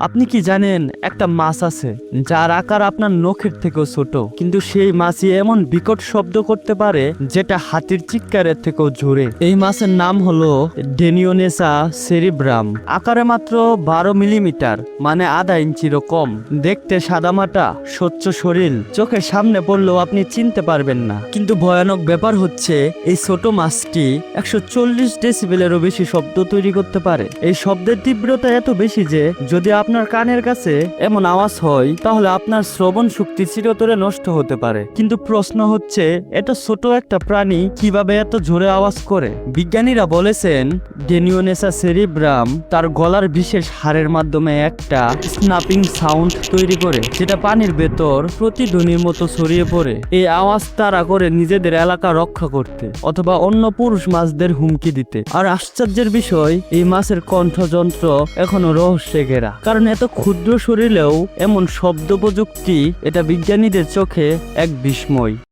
আপনি কি জানেন, একটা মাছ আছে, যার আকার আপনার নখের থেকেও ছোট। কিন্তু সেই মাছই এমন বিকট শব্দ করতে পারে, যেটা হাতির চিৎকারের থেকেও জোরে। এই মাছের নাম হলো ডেনিওনেসা সেরিব্রাম। আকারে মাত্র বারো মিলিমিটার মানে আধা ইঞ্চিরও কম। দেখতে সাদামাটা স্বচ্ছ শরীর। চোখের সামনে পড়লেও আপনি চিনতে পারবেন না। কিন্তু ভয়ানক ব্যাপার হচ্ছে, এই ছোট মাছটি একশো চল্লিশ ডেসিবেলেরও বেশি শব্দ তৈরি করতে পারে। এই শব্দের তীব্রতা এত বেশি যে, যদি আপনার কানের কাছে এমন আওয়াজ হয়, তাহলে আপনার শ্রবণ শক্তি চিরতরে নষ্ট হতে পারে। কিন্তু প্রশ্ন হচ্ছে, এত ছোট একটা প্রাণী কীভাবে এত জোরে আওয়াজ করে? বিজ্ঞানীরা বলেছেন ডেনিওনেসা সেরিব্রাম তার গলার বিশেষ হাড়ের মাধ্যমে একটা স্নাপিং সাউন্ড তৈরি করে, যেটা পানির ভেতর প্রতিধ্বনির মতো ছড়িয়ে পড়ে। এই আওয়াজ তারা করে নিজেদের এলাকা রক্ষা করতে, অথবা অন্য পুরুষ মাছদের হুমকি দিতে। আর আশ্চর্যের বিষয়, এই মাছের কণ্ঠযন্ত্র এখনও রহস্যে ঘেরা। কারণ এত ক্ষুদ্র শরীরেও এমন শব্দ প্রযুক্তি এটা বিজ্ঞানীদের চোখে এক বিস্ময়।